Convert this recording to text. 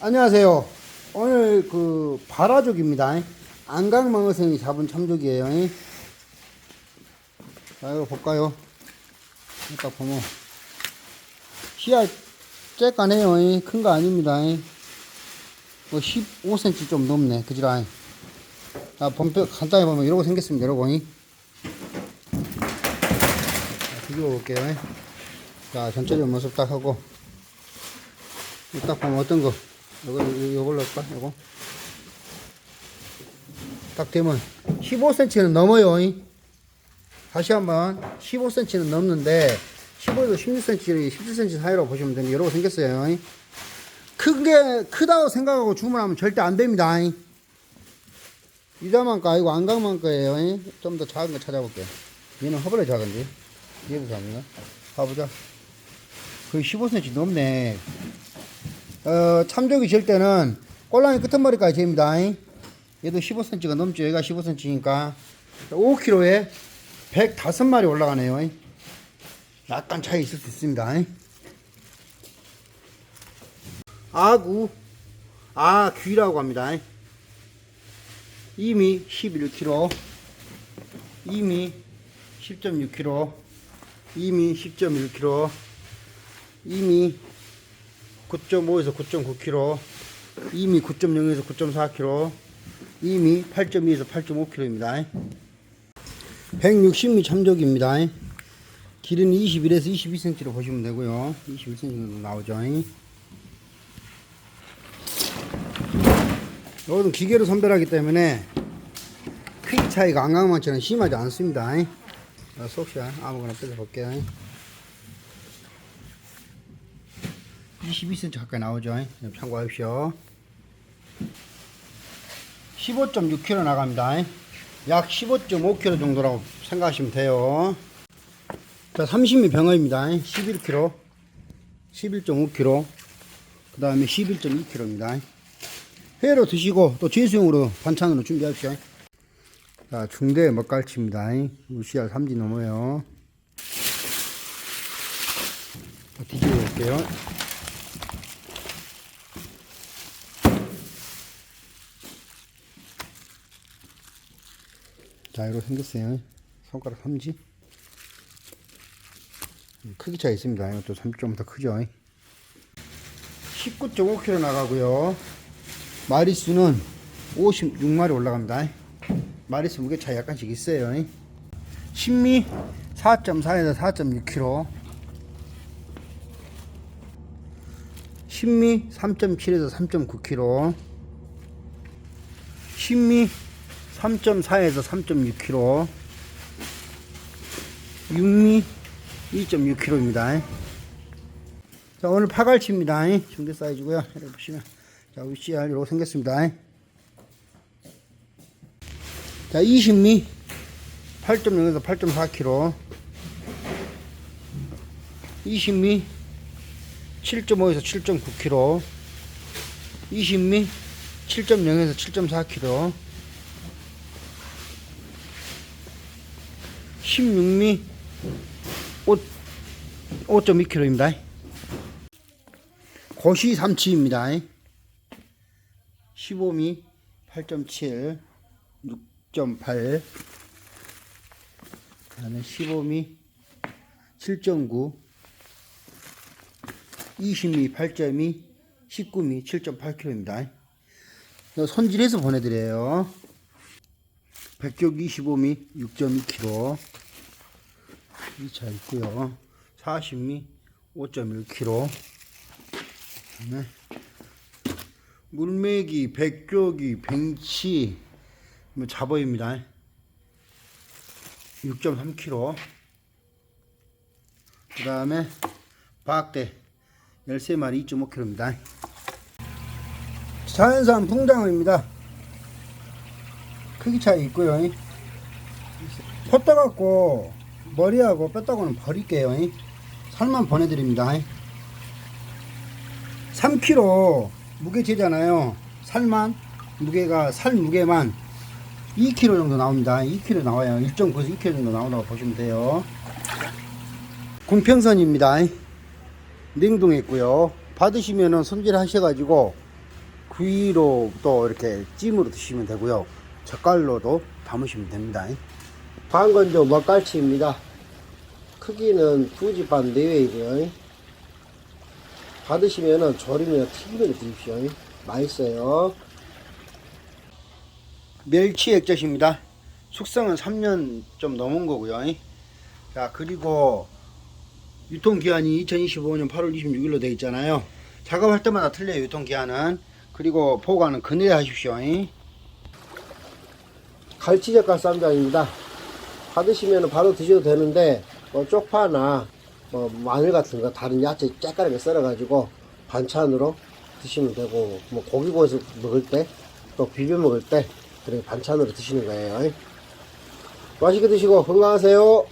안녕하세요. 오늘 그 바라족입니다. 안강망어생이 잡은 참족이에요. 자, 이거 볼까요? 딱 보면 시야 쬐까네요. 큰 거 아닙니다. 뭐 15cm 좀 넘네. 그지라. 자, 본표 간단히 보면 이러고 생겼습니다. 자, 뒤집어 볼게요. 자, 전체적인 모습 딱 하고. 딱 보면 어떤 거. 요거, 요- 요걸로 할까? 요거. 딱 되면 15cm는 넘어요. 이. 다시 한번 15cm는 넘는데 15에서 16cm, 17cm 사이로 보시면 됩니다. 이러고 생겼어요. 이. 크게 크다고 생각하고 주문하면 절대 안 됩니다. 이. 이자만 거 아니고 안강만 거예요. 좀 더 작은 거 찾아볼게요. 얘는 허벌레 작은지. 얘도 작은가? 가보자. 거의 15cm 넘네. 어, 참조기 질 때는 꼴랑이 끝머리까지 재입니다. 얘도 15cm가 넘죠. 얘가 15cm니까 5kg에 105마리 올라가네요. 약간 차이 있을 수 있습니다. 아구, 아, 귀라고 합니다. 이미 11kg, 이미 10.6kg, 이미 10.1kg, 이미 9.5에서 9.9kg, 이미 9.0에서 9.4kg, 이미 8.2에서 8.5kg입니다. 160미 참족입니다. 길은 21에서 22cm로 보시면 되고요. 21cm 정도 나오죠. 이것은 기계로 선별하기 때문에 크기 차이가 안강만처럼 심하지 않습니다. 자, 속시야 아무거나 빼볼게요. 22cm 가까이 나오죠. 좀 참고하십시오. 15.6kg 나갑니다. 약 15.5kg 정도라고 생각하시면 돼요. 자, 30미 병어입니다. 11kg, 11.5kg, 그 다음에 11.2kg입니다. 회로 드시고 또 제수용으로 반찬으로 준비하십시오. 자, 중대 먹갈치입니다. 우시알 삼지 넘어요. 자, 뒤집어 볼게요. 자, 이렇게 생겼어요. 손가락 삼지. 음, 크기 차이 있습니다. 이것도 3좀 더 크죠. 19.5kg 나가고요. 마리수는 56마리 올라갑니다. 마리수 무게 차이 약간씩 있어요. 신미 4.4에서 4.6kg. 신미 3.7에서 3.9kg. 신미 3.4에서 3.6kg. 육미 2.6kg입니다. 자, 오늘 파갈치입니다. 중대 사이즈고요. 이렇게 보시면 자, 위치알 이렇게 생겼습니다. 자, 20미 8.0에서 8.4kg. 20미 7.5에서 7.9kg. 20미 7.0에서 7.4kg. 16미 5.2kg입니다. 고시 삼치입니다. 15미 8.7, 6.8, 그다음에 15미 7.9, 20미 8.2, 19미 7.8kg입니다. 손질해서 보내드려요. 백격 25미 6.2kg 이 차 있고요. 40미 5.1kg 네. 물메기, 백조기, 뱅치, 뭐 잡어입니다. 6.3kg. 그 다음에 박대 13마리 2.5kg입니다. 자연산 풍장어입니다. 크기 차이 있고요. 혓 떠갖고 머리하고 뼈다고는 버릴게요. 살만 보내드립니다. 3kg 무게 재잖아요. 살만 무게가 살 무게만 2kg 정도 나옵니다. 2kg 나와요. 1.9에서 2kg 정도 나온다고 보시면 돼요. 궁평선입니다. 냉동했고요. 받으시면은 손질 하셔가지고 구이로 또 이렇게 찜으로 드시면 되고요. 젓갈로도 담으시면 됩니다. 방건조 먹갈치입니다. 크기는 두 집 반 내외이고요. 받으시면은 조림이나 튀김으로 드십시오. 맛있어요. 멸치 액젓입니다. 숙성은 3년 좀 넘은 거고요. 자, 그리고 유통기한이 2025년 8월 26일로 되어 있잖아요. 작업할 때마다 틀려요, 유통기한은. 그리고 보관은 그늘에 하십시오. 갈치젓갈 쌈장입니다. 받으시면 바로 드셔도 되는데 뭐 쪽파나 뭐 마늘 같은 거 다른 야채 째까리게 썰어가지고 반찬으로 드시면 되고 뭐 고기 구워서 먹을 때 또 비벼 먹을 때 그렇게 반찬으로 드시는 거예요. 맛있게 드시고 건강하세요.